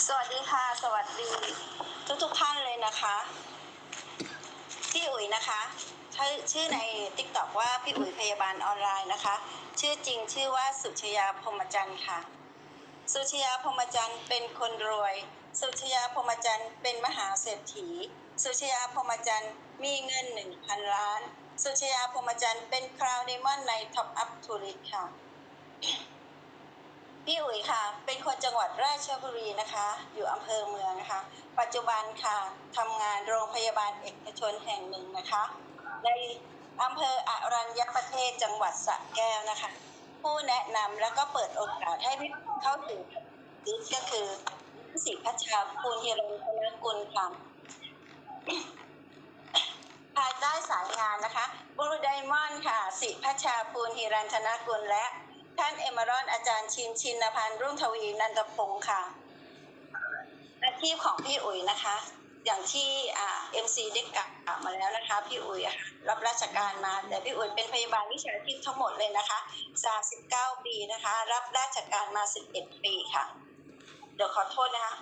สวัสดีค่ะ สวัสดีทุกทุกท่านเลยนะคะพี่อุ๋ยนะคะชื่อชื่อในติ๊กต็อกว่าพี่อุ๋ยพยาบาลออนไลน์นะคะ ชื่อจริงชื่อว่าสุชยาพรมจันทร์ค่ะ สุชยาพรมจันทร์เป็นคนรวย สุชยาพรมจันทร์เป็นมหาเศรษฐี สุชยาพรมจันทร์มีเงินหนึ่งพันล้าน สุชยาพรมจันทร์เป็นคราวเดมอนในท็อปอัพทูริสค่ะ พี่อุ๋ยค่ะ เป็นคนจังหวัดราชบุรีนะคะ อยู่อำเภอเมืองนะคะ ปัจจุบันค่ะทำงานโรงพยาบาลเอกชนแห่งหนึ่งนะคะ ในอำเภออรัญญประเทศจังหวัดสระแก้วนะคะ ผู้แนะนำแล้วก็เปิดโอกาสให้เข้าถึงดิสก็คือสิพัชชาภูลเฮรันธนกุลค่ะภายใต้สายงานนะคะบูรุไดมอนด์ค่ะ สิพัชาภูลฮิรันธนกุลและ ท่านเอมารอนอาจารย์ชินชินพันธ์รุ่งทวีนันทพงศ์ค่ะอาชีพของพี่อุ๋ยนะคะ อย่างที่อ่าเอ็มซีได้กล่าวมาแล้วนะคะ พี่อุ๋ยรับราชการมา แต่พี่อุ๋ยเป็นพยาบาลวิชาชีพทั้งหมดเลยนะคะ39ปีนะคะ รับราชการมา 11 ปีค่ะ เดี๋ยวขอโทษนะคะ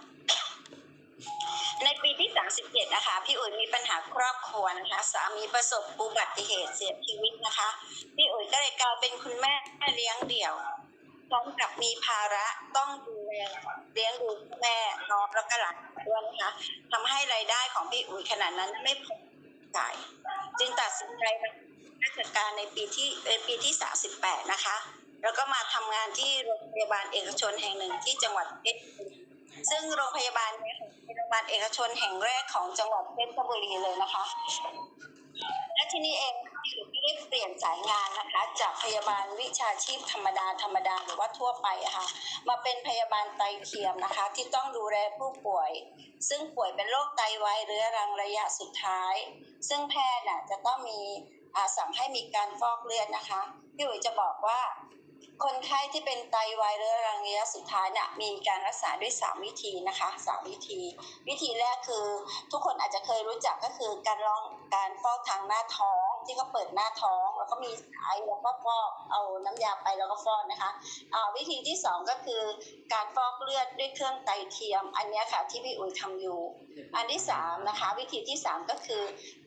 ในปีที่ 37 นะคะ พี่อุ๋ยมีปัญหาครอบครัวนะคะ สามีประสบอุบัติเหตุเสียชีวิตนะคะ พี่อุ๋ยก็เลยกลายเป็นคุณแม่เลี้ยงเดี่ยว พร้อมกับมีภาระต้องดูแลเลี้ยงดูแม่น้องแล้วก็หลานด้วยนะคะทำให้รายได้ของพี่อุ๋ยขนาดนั้นไม่พอจ่ายจึงตัดสินใจมาราชการในปีที่เป็นปีที่ 38 นะคะ แล้วก็มาทำงานที่โรงพยาบาลเอกชนแห่งหนึ่งที่จังหวัดเพชรบุรี ซึ่งโรงพยาบาลเนี้เป็นโรงพยาบาลเอกชนแห่งแรกของจังหวัดเพชรบุรีเลยนะคะ และที่นี่เองที่หนูได้เปลี่ยนสายงานนะคะ จากพยาบาลวิชาชีพธรรมดาธรรมดาหรือว่าทั่วไปะค่ะ มาเป็นพยาบาลไตเทียมนะคะ ที่ต้องดูแลผู้ป่วย ซึ่งป่วยเป็นโรคไตวายเรื้อรังระยะสุดท้าย ซึ่งแพทย์น่ะจะต้องมีสั่งให้มีการฟอกเลือดนะคะพี่อุ๋ยจะบอกว่า คนไข้ที่เป็นไตวายเรื้อรังระยะสุดท้ายเนี่ยมีการรักษาด้วย 3 วิธีนะคะสามวิธี วิธีแรกคือ ทุกคนอาจจะเคยรู้จักก็คือการลองการฟอกทางหน้าท้อง ที่เขาเปิดหน้าท้องแล้วก็มีสายแล้วก็ฟอกเอาน้ำยาไปแล้วก็ฟอกนะคะอ่าวิธีที่สองก็คือการฟอกเลือดด้วยเครื่องไตเทียม อันเนี้ยค่ะที่พี่อุ๋ยทำอยู่ อันที่สามนะคะวิธีที่สามก็คือ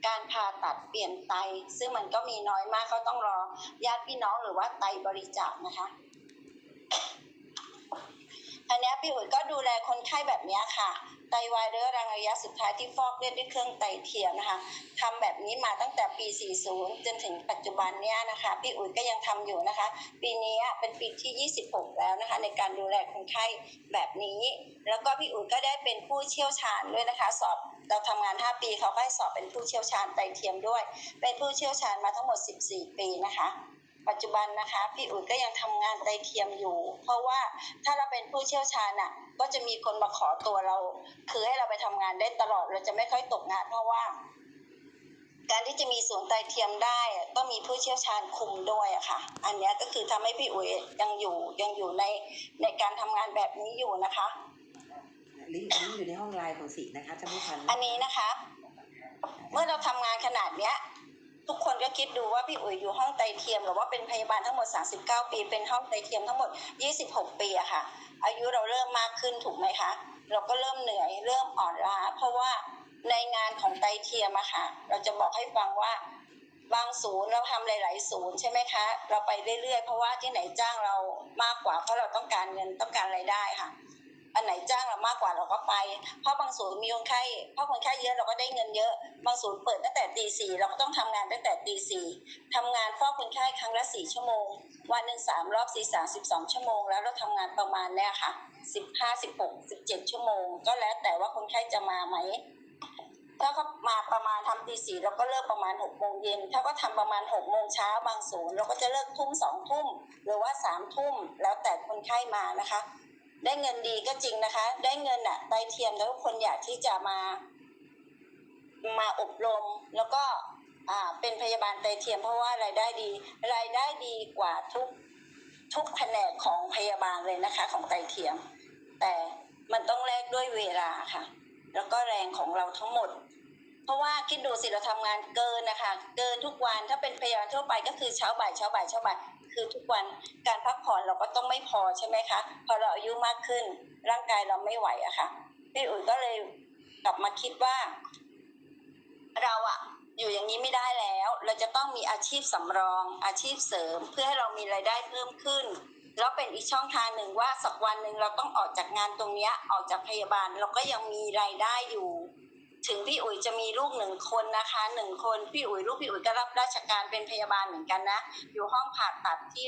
การผ่าตัดเปลี่ยนไต ซึ่งมันก็มีน้อยมากเขาต้องรอญาติพี่น้องหรือว่าไตบริจาคนะคะอันเนี้ยพี่อุ๋ยก็ดูแลคนไข้แบบเนี้ยค่ะ ไตวายเรื้อรังระยะสุดท้ายที่ฟอกเลือดด้วยเครื่องไตเทียมนะคะทำแบบนี้มาตั้งแต่ปี 40 จนถึงปัจจุบันเนี้ยนะคะ พี่อุ๋ยก็ยังทำอยู่นะคะ ปีนี้เป็นปีที่ 26 แล้วนะคะ ในการดูแลคนไข้แบบนี้ แล้วก็พี่อุ๋ยก็ได้เป็นผู้เชี่ยวชาญด้วยนะคะ สอบเราทำงาน 5 ปีเขาก็ให้สอบเป็นผู้เชี่ยวชาญไตเทียมด้วย เป็นผู้เชี่ยวชาญมาทั้งหมด 14 ปีนะคะ ปัจจุบันนะคะพี่อุ๋ยก็ยังทำงานไตเทียมอยู่ เพราะว่าถ้าเราเป็นผู้เชี่ยวชาญน่ะก็จะมีคนมาขอตัวเรา คือให้เราไปทำงานได้ตลอดเราจะไม่ค่อยตกงานเพราะว่า การที่จะมีศูนย์ไตเทียมได้อะต้องมีผู้เชี่ยวชาญคุมด้วยอะค่ะ อันเนี้ยก็คือทำให้พี่อุ๋ยยังอยู่ยังอยู่ในในการทำงานแบบนี้อยู่นะคะลิงก์ลิงก์อยู่ในห้องไลน์ของสีนะคะจะไม่ทันอันนี้นะคะ เมื่อเราทำงานขนาดเนี้ย ทุกคนก็คิดดูว่าพี่อุ๋ยอยู่ห้องไตเทียมหรือว่าเป็นพยาบาลทั้งหมด 39 ปี เป็นห้องไตเทียมทั้งหมด 26 ปีอะค่ะ อายุเราเริ่มมากขึ้นถูกไหมคะ เราก็เริ่มเหนื่อยเริ่มอ่อนล้า เพราะว่าในงานของไตเทียมอะค่ะ เราจะบอกให้ฟังว่าบางศูนย์เราทำหลาย ๆ ศูนย์ใช่ไหมคะ เราไปเรื่อยๆ เพราะว่าที่ไหนจ้างเรามากกว่าเพราะเราต้องการเงินต้องการรายได้ค่ะ อันไหนจ้างเรามากกว่าเราก็ไป เพราะบางศูนย์มีคนไข้เพราะคนไข้เยอะเราก็ได้เงินเยอะ บางศูนย์เปิดตั้งแต่ตีสี่เราก็ต้องทำงานตั้งแต่ตีสี่ทำงานเฝ้าคนไข้ครั้งละสี่ชั่วโมง วันหนึ่งสามรอบสี่สามสิบสองชั่วโมง แล้วเราทำงานประมาณเนี้ยค่ะสิบห้าสิบหกสิบเจ็ดชั่วโมง ก็แล้วแต่ว่าคนไข้จะมาไหมถ้าเขามาประมาณทำตีสี่เราก็เลิกประมาณหกโมงเย็นถ้าก็ทำประมาณหกโมงเช้าบางศูนย์เราก็จะเลิกทุ่มสองทุ่มหรือว่าสามทุ่มแล้วแต่คนไข้มานะคะ ได้เงินดีก็จริงนะคะ ได้เงินอะไตเทียมแล้วคนอยากที่จะมา มาอบรมแล้วก็อ่าเป็นพยาบาลไตเทียมเพราะว่ารายได้ดี รายได้ดีกว่าทุกทุกแผนกของพยาบาลเลยนะคะ ของไตเทียม แต่มันต้องแลกด้วยเวลาค่ะ แล้วก็แรงของเราทั้งหมด เพราะว่าคิดดูสิเราทำงานเกินนะคะ เกินทุกวันถ้าเป็นพยาบาลทั่วไปก็คือเช้าบ่ายเช้าบ่ายเช้าบ่าย คือทุกวันการพักผ่อนเราก็ต้องไม่พอใช่ไหมคะ พอเราอายุมากขึ้น ร่างกายเราไม่ไหวอะค่ะพี่อุ๋ยก็เลยกลับมาคิดว่า เราอะอยู่อย่างนี้ไม่ได้แล้ว เราจะต้องมีอาชีพสำรองอาชีพเสริม เพื่อให้เรามีรายได้เพิ่มขึ้น แล้วเป็นอีกช่องทางหนึ่งว่าสักวันหนึ่งเราต้องออกจากงานตรงนี้ออกจากพยาบาล เราก็ยังมีรายได้อยู่ ถึงพี่อุ๋ยจะมีลูกหนึ่งคนนะคะหนึ่งคนพี่อุ๋ยลูกพี่อุ๋ยก็รับราชการเป็นพยาบาลเหมือนกันนะ อยู่ห้องผ่าตัดที่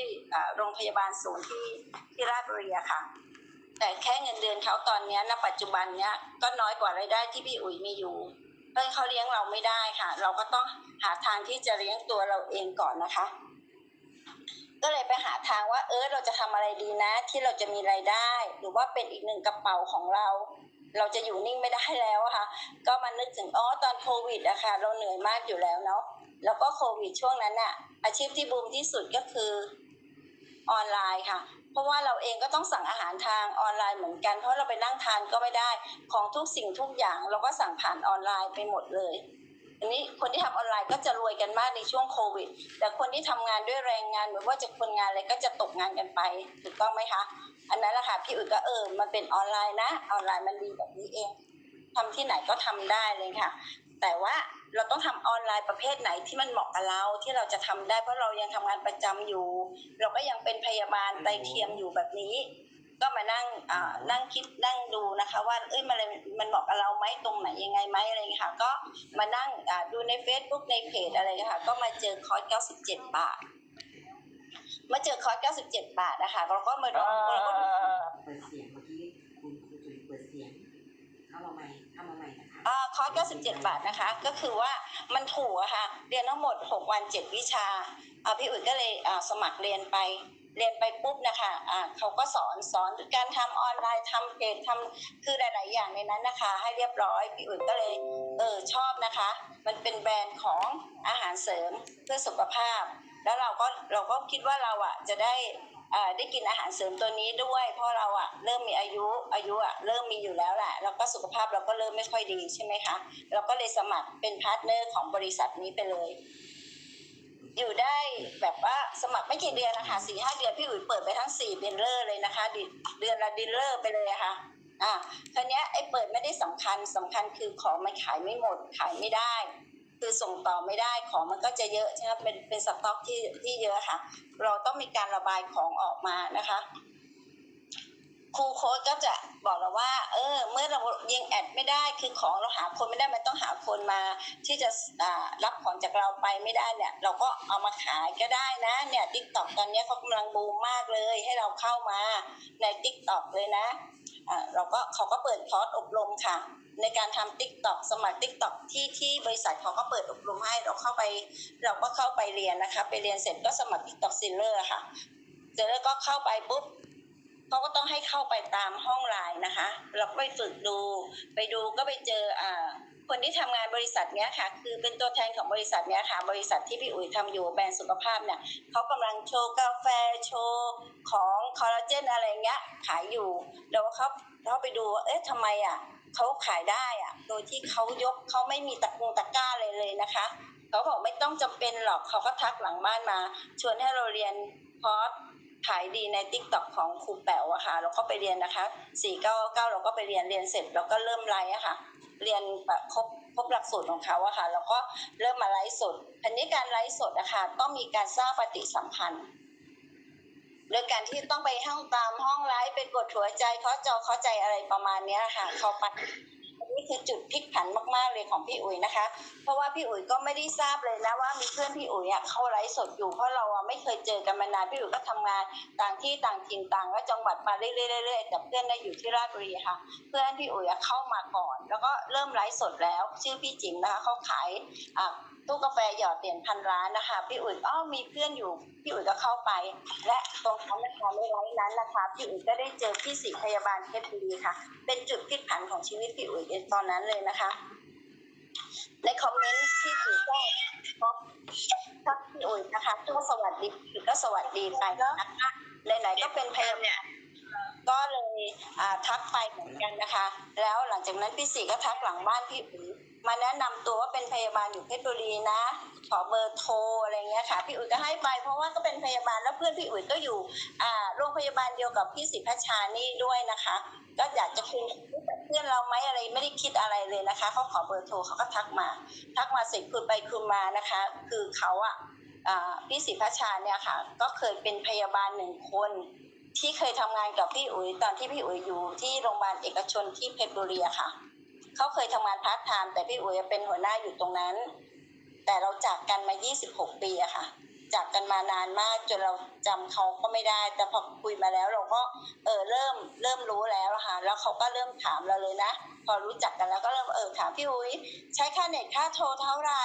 โรงพยาบาลศูนย์ที่ที่ราชบุรีค่ะ แต่แค่เงินเดือนเขาตอนนี้ณปัจจุบันเนี้ยก็น้อยกว่ารายได้ที่พี่อุ๋ยมีอยู่เพื่อเขาเลี้ยงเราไม่ได้ค่ะ เราก็ต้องหาทางที่จะเลี้ยงตัวเราเองก่อนนะคะ ก็เลยไปหาทางว่า เออเราจะทำอะไรดีนะ ที่เราจะมีรายได้ หรือว่าเป็นอีกหนึ่งกระเป๋าของเรา เราจะอยู่นิ่งไม่ได้แล้วอะค่ะ ก็มานึกถึงอ๋อตอนโควิดอะค่ะ เราเหนื่อยมากอยู่แล้วเนาะแล้วก็โควิดช่วงนั้นอะอาชีพที่บูมที่สุดก็คือออนไลน์ค่ะ เพราะว่าเราเองก็ต้องสั่งอาหารทางออนไลน์เหมือนกัน เพราะเราไปนั่งทานก็ไม่ได้ของทุกสิ่งทุกอย่าง เราก็สั่งผ่านออนไลน์ไปหมดเลย อันนี้คนที่ทำออนไลน์ก็จะรวยกันมากในช่วงโควิด แต่คนที่ทำงานด้วยแรงงานไม่ว่าจะคนงานอะไรก็จะตกงานกันไปถูกต้องไหมคะ อันนั้นแหละค่ะพี่อุ๋ยก็เออมันเป็นออนไลน์นะ ออนไลน์มันดีแบบนี้เองทำที่ไหนก็ทำได้เลยค่ะ แต่ว่าเราต้องทำออนไลน์ประเภทไหนที่มันเหมาะกับเราที่เราจะทำได้เพราะเรายังทำงานประจำอยู่ เราก็ยังเป็นพยาบาลไตเทียมอยู่แบบนี้ ก็มานั่งอ่านั่งคิดนั่งดูนะคะว่าเอ้ยมันอะไรมันเหมาะกับเราไหมตรงไหนยังไงไหมอะไรอย่างเงี้ยค่ะ ก็มานั่งอ่าดูใน Facebook ในเพจอะไรอย่างเงี้ยค่ะ ก็มาเจอคอร์ส97 บาทมาเจอคอร์ส97 บาทนะคะเราก็มาลองเราก็เปิดเสียงเมื่อกี้คุณครูจุ๋ยเปิดเสียงเข้ามาใหม่เข้ามาใหม่นะคะอ่าคอร์ส97 บาทนะคะ ก็คือว่ามันถูกอะค่ะ เรียนทั้งหมด 6 วัน 7 วิชาอ่าพี่อุ๋ยก็เลยอ่าสมัครเรียนไป เรียนไปปุ๊บนะคะอ่าเขาก็สอนสอนการทำออนไลน์ทำเพจทำคือหลาย ๆ อย่างในนั้นนะคะ ให้เรียบร้อยพี่อุ๋ยก็เลยเออชอบนะคะ มันเป็นแบรนด์ของอาหารเสริมเพื่อสุขภาพ แล้วเราก็เราก็คิดว่าเราอะจะได้อ่าได้กินอาหารเสริมตัวนี้ด้วยเพราะเราอะเริ่มมีอายุอายุอะเริ่มมีอยู่แล้วแหละแล้วก็สุขภาพเราก็เริ่มไม่ค่อยดีใช่ไหมคะ เราก็เลยสมัครเป็นพาร์ทเนอร์ของบริษัทนี้ไปเลย อยู่ได้แบบว่าสมัครไม่กี่เดือนนะคะสี่ห้าเดือนพี่อุ๋ยเปิดไปทั้งสี่ดีลเลอร์เลยนะคะดิเดือนละดีลเลอร์ไปเลยอะค่ะอ่าคราวเนี้ยไอ้เปิดไม่ได้สำคัญสำคัญคือของมันขายไม่หมดขายไม่ได้ คือส่งต่อไม่ได้ของมันก็จะเยอะใช่ไหมเป็นเป็นสต็อกที่ที่เยอะค่ะ เราต้องมีการระบายของออกมานะคะ ครูโค้ดก็จะบอกเราว่า เออ เมื่อเรายิงแอดไม่ได้คือของเราหาคนไม่ได้มันต้องหาคนมา ที่จะรับของจากเราไปไม่ได้เนี่ย เราก็เอามาขายก็ได้นะ เนี่ยทิกตอกตอนนี้เขากำลังบูมมากเลย ให้เราเข้ามาในทิกตอกเลยนะเราก็เขาก็เปิดคอร์สอบรมค่ะ ในการทำทิกตอกสมัครทิกตอกที่ที่บริษัทเขาก็เปิดอบรมให้เราเข้าไป เราก็เข้าไปเรียนนะคะ ไปเรียนเสร็จก็สมัครทิกตอกซิลเลอร์ค่ะเสร็จแล้วก็เข้าไปปุ๊บ เขาก็ต้องให้เข้าไปตามห้องไลน์นะคะ เราก็ไปฝึกดู ไปดูก็ไปเจออ่าคนที่ทำงานบริษัทเนี้ยค่ะ คือเป็นตัวแทนของบริษัทเนี้ยค่ะ บริษัทที่พี่อุ๋ยทำอยู่แบรนด์สุขภาพเนี่ยเขากำลังโชว์กาแฟโชว์ของคอลลาเจนอะไรเงี้ยขายอยู่แล้วเขาเขาไปดูเอ๊ะทำไมอะเขาขายได้อะ โดยที่เขายกเขาไม่มีตะกรงตะกร้าเลยเลยนะคะเขาบอกไม่ต้องจำเป็นหรอกเขาก็ทักหลังบ้านมา ชวนให้เราเรียนคอร์ส ขายดีใน t ิ k t o k ของครูแป๋วอะค่ะเราก็ไปเรียนนะคะ 499 เราก็ไปเรียนเรียนเสร็จเราก็เริ่มไลฟ์อะค่ะ เรียนแบบครบครบหลักสูตรของเขาอะค่ะเราก็เริ่มมาไลฟ์สดอันนี้การไลฟ์สดอะค่ะต้องมีการสร้างปฏิสัมพันธ์โดยการที่ต้องไปห้องตามห้องไลฟ์ไปกดหัวใจเคาะจอเคาะใจอะไรประมาณนี้ค่ะ เขาปัด คือจุดพลิกผันมากๆเลยของพี่อุ๋ยนะคะ เพราะว่าพี่อุ๋ยก็ไม่ได้ทราบเลยนะว่ามีเพื่อนพี่อุ๋ยอะเขาไลฟ์สดอยู่เพราะเราอะไม่เคยเจอกันมานานพี่อุ๋ยก็ทำงานต่างที่ต่างถิ่นต่างและจังหวัดมาเรื่อยๆแต่เพื่อนได้อยู่ที่ราชบุรีค่ะ เพื่อนพี่อุ๋ยอะเข้ามาก่อน แล้วก็เริ่มไลฟ์สดแล้ว ชื่อพี่จิ๋มนะคะเขาขายตู้กาแฟหยอดเหรียญพันร้านนะคะพี่อุ๋ยอ้อมีเพื่อนอยู่พี่อุ๋ยก็เข้าไป และตรงนั้นนะคะในไลฟ์นั้นนะคะพี่อุ๋ยก็ได้เจอพี่ศรีพยาบาลเพชรบุรีค่ะ เป็นจุดพลิกผันของชีวิตพี่อุ๋ยในตอนนั้นเลยนะคะ ในคอมเมนต์ที่ถือก็ท็อปทักพี่อุ๋ยนะคะก็สวัสดีก็สวัสดีไปนะคะไหนๆก็เป็นพยาบาลก็เลยทักไปเหมือนกันนะคะ แล้วหลังจากนั้นพี่สีก็ทักหลังบ้านพี่อุ๋ย มาแนะนำตัวว่าเป็นพยาบาลอยู่เพชรบุรีนะ ขอเบอร์โทรอะไรเงี้ยค่ะ พี่อุ๋ยก็ให้ไปเพราะว่าก็เป็นพยาบาลแล้วเพื่อนพี่อุ๋ยก็อยู่อ่าโรงพยาบาลเดียวกับพี่สิพัชชานี่ด้วยนะคะ ก็อยากจะคุยกับเพื่อนเราไหมอะไรไม่ได้คิดอะไรเลยนะคะเขาขอเบอร์โทรเขาก็ทักมา ทักมาเสร็จคุยไปคุยมานะคะ คือเขาอะอ่าพี่สิพัชชาเนี่ยค่ะ ก็เคยเป็นพยาบาลหนึ่งคนที่เคยทำงานกับพี่อุ๋ยตอนที่พี่อุ๋ยอยู่ที่โรงพยาบาลเอกชนที่เพชรบุรีค่ะ เขาเคยทำงานพาร์ทไทม์แต่พี่อุ๋ยเป็นหัวหน้าอยู่ตรงนั้น แต่เราจากกันมา 26 ปีอะค่ะ จากกันมานานมากจนเราจำเขาก็ไม่ได้ แต่พอคุยมาแล้วเราก็เออเริ่มเริ่มรู้แล้วอะค่ะ แล้วเขาก็เริ่มถามเราเลยนะ พอรู้จักกันแล้วก็เริ่มเออถามพี่อุ๋ยใช้ค่าเน็ตค่าโทรเท่าไหร่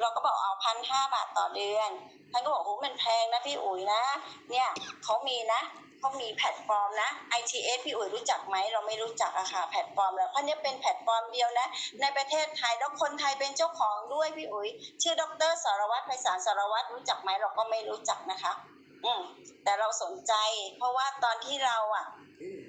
เราก็บอกเอาพันห้าบาทต่อเดือนท่านก็บอกโอ้มันแพงนะพี่อุ๋ยนะ เนี่ยเขามีนะ เขามีแพลตฟอร์มนะ ITS พี่อุ๋ยรู้จักไหมเราไม่รู้จักอะค่ะแพลตฟอร์มแล้วเพราะเนี้ยเป็นแพลตฟอร์มเดียวนะในประเทศไทยแล้วคนไทยเป็นเจ้าของด้วยพี่อุ๋ยชื่อดรสรวัตรไพศาลสรวัตรรู้จักไหมเราก็ไม่รู้จักนะคะ อืมแต่เราสนใจ เพราะว่าตอนที่เราอะอืม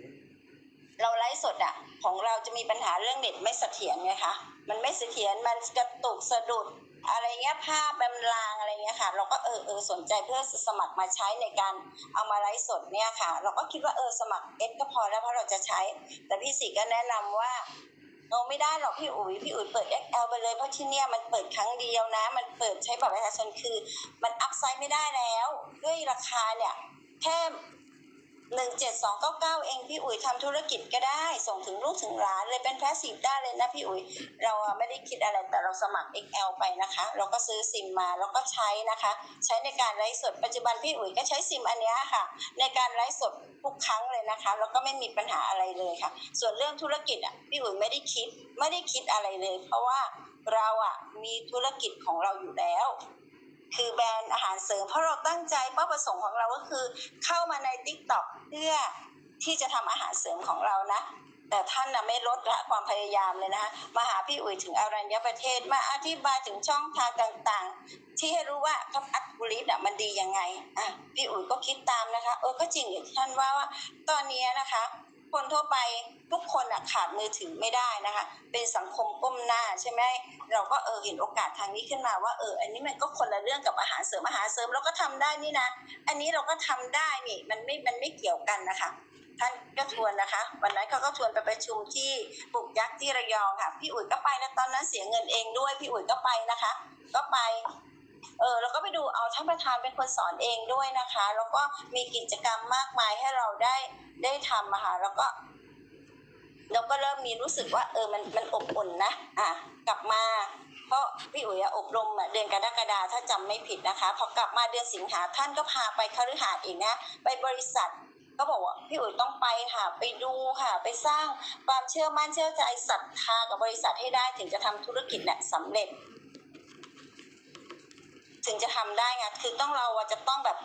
เราไลฟ์สดอะของเราจะมีปัญหาเรื่องเน็ตไม่เสถียรไงคะมันไม่เสถียรมันกระตุกสะดุด อะไรเงี้ยภาพแบมลางอะไรเงี้ยค่ะ เราก็เออเออสนใจเพื่อสมัครมาใช้ในการเอามาไลฟ์สดเนี่ยค่ะ เราก็คิดว่าเออสมัครเอสก็พอแล้วเพราะเราจะใช้ แต่พี่สิก็แนะนำว่าเราไม่ได้หรอกพี่อุ๋ยพี่อุ๋ยเปิด XL ไปเลยเพราะที่เนี่ยมันเปิดครั้งเดียวนะ มันเปิดใช้บัตรประชาชนคือ มันอัพไซด์ไม่ได้แล้ว ด้วยราคาเนี่ยแค่ หนึ่งเจ็ดสองเก้าเก้าเองพี่อุ๋ยทำธุรกิจก็ได้ ส่งถึงลูกถึงร้านเลยเป็นแพสซีฟได้เลยนะพี่อุ๋ย เราไม่ได้คิดอะไรแต่เราสมัคร XL ไปนะคะ เราก็ซื้อซิมมาแล้วก็ใช้นะคะ ใช้ในการไลฟ์สดปัจจุบันพี่อุ๋ยก็ใช้ซิมอันนี้ค่ะ ในการไลฟ์สดทุกครั้งเลยนะคะ แล้วก็ไม่มีปัญหาอะไรเลยค่ะ ส่วนเรื่องธุรกิจอะพี่อุ๋ยไม่ได้คิดไม่ได้คิดอะไรเลย เพราะว่าเราอะมีธุรกิจของเราอยู่แล้ว คือแบรนด์อาหารเสริม เพราะเราตั้งใจเป้าประสงค์ของเราก็คือ เข้ามาใน t ิ k t o k เพื่อที่จะทำอาหารเสริมของเรานะ แต่ท่านนะไม่ลดละความพยายามเลยนะคะมาหาพี่อุ๋ยถึงอรัญญประเทศมาอธิบายถึงช่องทางต่างๆ ที่ให้รู้ว่าท็อปอัพบุริสมันดียังไงอะพี่อุ๋ยก็คิดตามนะคะ เออก็จริงอย่างท่านว่าว่าตอนนี้นะคะ คนทั่วไปทุกคนอะขาดมือถือไม่ได้นะคะ เป็นสังคมก้มหน้าใช่ไหมเราก็เออเห็นโอกาสทางนี้ขึ้นมาว่าเออ อันนี้มันก็คนละเรื่องกับอาหารเสริมอาหารเสริมเราก็ทำได้นี่นะ อันนี้เราก็ทำได้นี่มันไม่มันไม่เกี่ยวกันนะคะท่านก็ชวนนะคะ วันนั้นเขาก็ชวนไปประชุมที่ปุกยักษ์ที่ระยองค่ะ พี่อุ๋ยก็ไปนะตอนนั้นเสียเงินเองด้วย พี่อุ๋ยก็ไปนะคะ ก็ไปเออแล้วก็ไปดูเอาท่านประธานเป็นคนสอนเองด้วยนะคะ แล้วก็มีกิจกรรมมากมายให้เราได้ ได้ทำอะค่ะแล้วก็เราก็เริ่มมีรู้สึกว่าเออมันมันอบอุ่นนะอะกลับมา เพราะพี่อุ๋ยอบรมเดือนกรกฎาถ้าจำไม่ผิดนะคะพอกลับมาเดือนสิงหาท่านก็พาไปคฤหาสน์อีกนะไปบริษัทก็บอกว่าพี่อุ๋ยต้องไปค่ะไปดูค่ะ ไปสร้างความเชื่อมั่นเชื่อใจศรัทธากับบริษัทให้ได้ถึงจะทำธุรกิจเนี่ยสำเร็จ ถึงจะทำได้ไงคือต้องเราจะต้องแบบ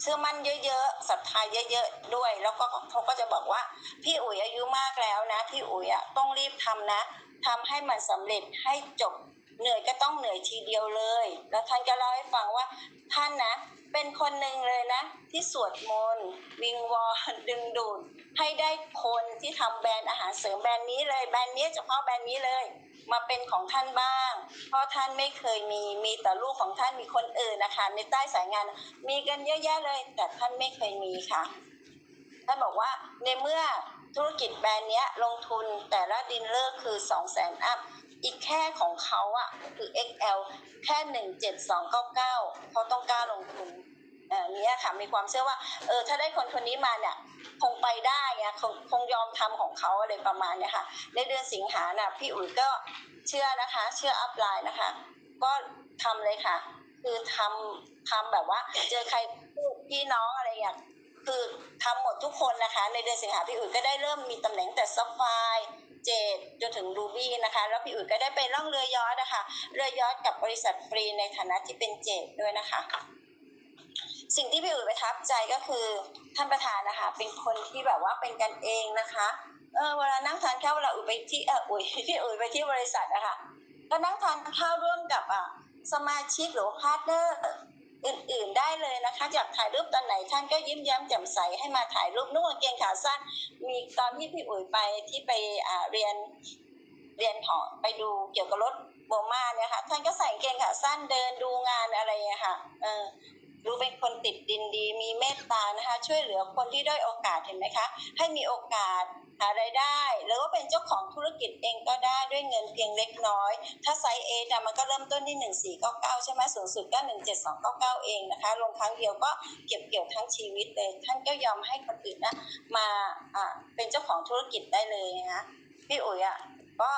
เชื่อมั่นเยอะๆศรัทธาเยอะ ๆ ด้วย แล้วก็เขาก็จะบอกว่า พี่อุ๋ยอายุมากแล้วนะ พี่อุ๋ยอะต้องรีบทำนะทำให้มันสำเร็จให้จบเหนื่อยก็ต้องเหนื่อยทีเดียวเลย แล้วท่านก็เล่าให้ฟังว่าท่านนะเป็นคนหนึ่งเลยนะ ที่สวดมนต์วิงวอนดึงดูดให้ได้คนที่ทำแบรนด์อาหารเสริมแบรนด์นี้เลยแบรนด์นี้เฉพาะแบรนด์นี้เลย มาเป็นของท่านบ้าง เพราะท่านไม่เคยมีมีแต่ลูกของท่านมีคนอื่นนะคะ ในใต้สายงานมีกันเยอะแยะเลย แต่ท่านไม่เคยมีค่ะท่านบอกว่าในเมื่อธุรกิจแบรนด์เนี้ยลงทุนแต่ละดินเลอร์คือ 2 0 0 0 0 0อัพ อีกแค่ของเขาอะคือ XL แค่ 17299 เขาต้องกล้าลงทุน เนี้ยค่ะมีความเชื่อว่าเออถ้าได้คนคนนี้มาเนี่ยคงไปได้อะคงคงยอมทำของเขาอะไรประมาณเนี้ยค่ะ ในเดือนสิงหาน่ะพี่อุ๋ยก็เชื่อนะคะ เชื่ออัพไลน์นะคะ ก็ทำเลยค่ะ คือทำทำแบบว่า เจอใครพูพี่น้องอะไรอย่างคือทำหมดทุกคนนะคะ ในเดือนสิงหาพี่อุ๋ยก็ได้เริ่มมีตำแหน่งแต่ซัฟไฟเจดจนถึงรูบี้นะคะ แล้วพี่อุ๋ยก็ได้ไปล่องเรือยอชต์นะคะ เรือยอชต์กับบริษัทฟรีในฐานะที่เป็นเจดด้วยนะคะ สิ่งที่พี่อุ๋ยประทับใจก็คือท่านประธานนะคะ เป็นคนที่แบบว่าเป็นกันเองนะคะเออเวลานั่งทานข้าวเวลาอุ๋ยไปที่เอออุ๋ยพี่อุ๋ยไปที่บริษัทอะคะก็นั่งทานข้าวร่วมกับอะสมาชิกหรือพาร์ทเนอร์อื่นๆได้เลยนะคะอยากถ่ายรูปตอนไหนท่านก็ยิ้มแย้มแจ่มใสให้มาถ่ายรูปนุ่งกางเกงขาสั้น มีตอนที่พี่อุ๋ยไปที่ไปอ่าเรียนเรียนหอไปดูเกี่ยวกับรถโบมาเนี่ยค่ะท่านก็ใส่กางเกงขาสั้นเดินดูงานอะไรอะค่ะเออ ดูเป็นคนติดดินดี มีเมตตานะคะ ช่วยเหลือคนที่ด้อยโอกาสเห็นไหมคะ ให้มีโอกาสหารายได้หรือว่าเป็นเจ้าของธุรกิจเองก็ได้ด้วยเงินเพียงเล็กน้อย ถ้าไซส์เอนะมันก็เริ่มต้นที่หนึ่งสี่เก้าเก้าใช่ไหมสูงสุดก็หนึ่งเจ็ดสองเก้าเก้าเองนะคะ ลงครั้งเดียวก็เก็บเกี่ยวทั้งชีวิตเลย ท่านก็ยอมให้คนอื่นนะมาเป็นเจ้าของธุรกิจได้เลยนะคะพี่อุ๋ยอะก็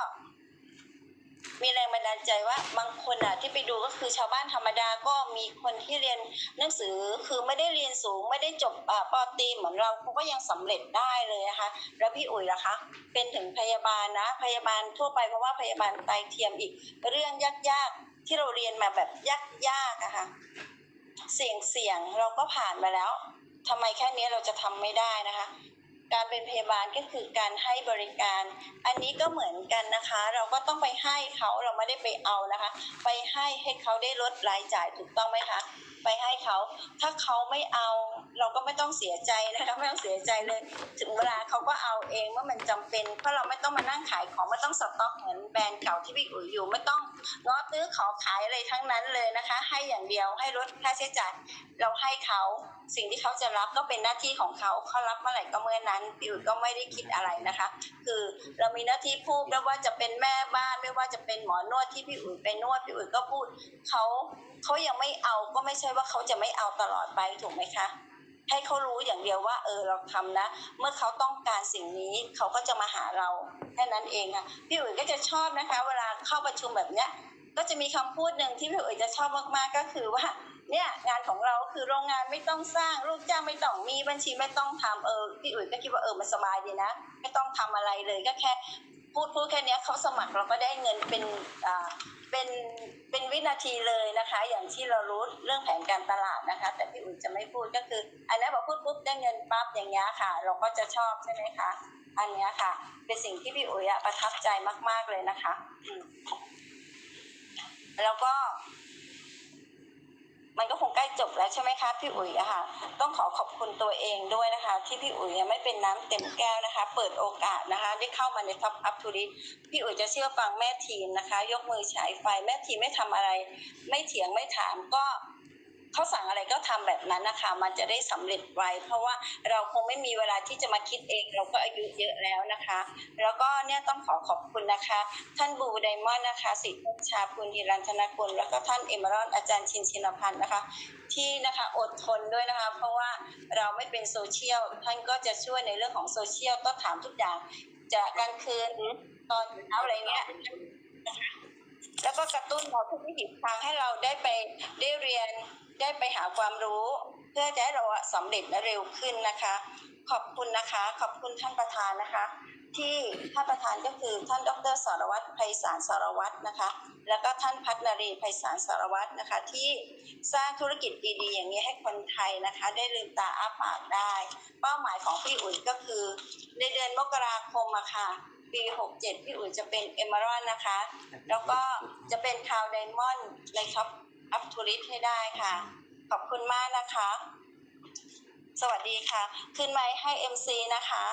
มีแรงบันดาลใจว่าบางคนอะที่ไปดูก็คือชาวบ้านธรรมดาก็มีคนที่เรียนหนังสือคือไม่ได้เรียนสูงไม่ได้จบอปอตีเหมือนเราเขาก็ยังสำเร็จได้เลยนะคะแล้วพี่อุ๋ยล่ะคะ เป็นถึงพยาบาลนะ พยาบาลทั่วไปเพราะว่าพยาบาลไตเทียมอีก เรื่องยากๆที่เราเรียนมาแบบยากๆอะค่ะเสี่ยงเสี่ยงๆเราก็ผ่านมาแล้วทำไมแค่นี้เราจะทำไม่ได้นะคะ การเป็นพยาบาลก็คือการให้บริการ อันนี้ก็เหมือนกันนะคะ เราก็ต้องไปให้เขาเราไม่ได้ไปเอานะคะ ไปให้ให้เขาได้ลดรายจ่ายถูกต้องไหมคะ ไปให้เขาถ้าเขาไม่เอาเราก็ไม่ต้องเสียใจนะคะไม่ต้องเสียใจเลย ถึงเวลาเขาก็เอาเองเมื่อมันจำเป็นเพราะเราไม่ต้องมานั่งขายของไม่ต้องสต็อกเหมือนแบรนด์เก่าที่พี่อุ๋ยอยู่ไม่ต้อง งอตื้อขอขายอะไรทั้งนั้นเลยนะคะ ให้อย่างเดียวให้ลดค่าใช้จ่ายเราให้เขาสิ่งที่เขาจะรับก็เป็นหน้าที่ของเขาเขารับเมื่อไหร่ก็เมื่อนั้นพี่อุ๋ยก็ไม่ได้คิดอะไรนะคะ คือเรามีหน้าที่พูดไม่ว่าจะเป็นแม่บ้านไม่ว่าจะเป็นหมอนวดที่พี่อุ๋ยไปนวดพี่อุ๋ยก็พูดเขาเขายังไม่เอาก็ไม่ใช่ว่าเขาจะไม่เอาตลอดไปถูกไหมคะให้เขารู้อย่างเดียวว่า เออเราทำนะ เมื่อเขาต้องการสิ่งนี้เขาก็จะมาหาเรา แค่นั้นเองค่ะพี่อุ๋ยก็จะชอบนะคะ เวลาเข้าประชุมแบบเนี้ยก็จะมีคำพูดหนึ่งที่พี่อุ๋ยจะชอบมากๆก็คือว่าเนี่ยงานของเราคือโรงงานไม่ต้องสร้างลูกจ้างไม่ต้องมีบัญชีไม่ต้องทำเออพี่อุ๋ยก็คิดว่าเออมันสบายดีนะ ไม่ต้องทำอะไรเลยก็แค่พูดพูดแค่นี้เขาสมัครเราก็ได้เงินเป็นอ่าเป็นเป็นวินาทีเลยนะคะ อย่างที่เรารู้เรื่องแผนการตลาดนะคะ แต่พี่อุ๋ยจะไม่พูดก็คือ อันนี้พอพูดปุ๊บได้เงินปั๊บอย่างเงี้ยค่ะ เราก็จะชอบใช่ไหมคะ อันนี้ค่ะ เป็นสิ่งที่พี่อุ๋ยประทับใจมาก ๆเลยนะคะ แล้วก็ มันก็คงใกล้จบแล้วใช่ไหมคะพี่อุ๋ยอะค่ะ ต้องขอขอบคุณตัวเองด้วยนะคะ ที่พี่อุ๋ยไม่เป็นน้ำเต็มแก้วนะคะ เปิดโอกาสนะคะ ได้เข้ามาในท็อปอัพทูริพี่อุ๋ยจะเชื่อฟังแม่ทีมนะคะ ยกมือฉายไฟแม่ทีมไม่ทำอะไร ไม่เถียงไม่ถามก็ เขาสั่งอะไรก็ทำแบบนั้นนะคะ มันจะได้สำเร็จไวเพราะว่าเราคงไม่มีเวลาที่จะมาคิดเอง เราก็อายุเยอะแล้วนะคะ แล้วก็เนี่ยต้องขอขอบคุณนะคะ ท่านบูไดมอนด์นะคะสิทธิชาปุณฮิรันธนกุลแล้วก็ท่านเอมรอนอาจารย์ชินชินพันธ์นะคะ ที่นะคะอดทนด้วยนะคะ เพราะว่าเราไม่เป็นโซเชียลท่านก็จะช่วยในเรื่องของโซเชียลต้องถามทุกอย่างจะกลางคืนตอนเช้าอะไรเงี้ยนะคะแล้วก็กระตุ้นเราทุกวิถีทางให้เราได้ไปได้เรียน ได้ไปหาความรู้ เพื่อจะให้เราอะสำเร็จและเร็วขึ้นนะคะ ขอบคุณนะคะ ขอบคุณท่านประธานนะคะ ที่ท่านประธานก็คือท่านดรสารวัตรไพศาลสารวัตรนะคะ แล้วก็ท่านพัฒนารีไพศาลสารวัตรนะคะ ที่สร้างธุรกิจดีๆ อย่างนี้ให้คนไทยนะคะ ได้ลืมตาอ้าปากได้ เป้าหมายของพี่อุ๋ยก็คือ ในเดือนมกราคมอะค่ะปี 67 พี่อุ๋ยจะเป็นเอม r รอนนะคะ แล้วก็จะเป็นคาวไดมอนด์ในท็อป อัพทูริสให้ได้ค่ะ ขอบคุณมากนะคะ สวัสดีค่ะ ขึ้นไม้ให้ MC นะคะ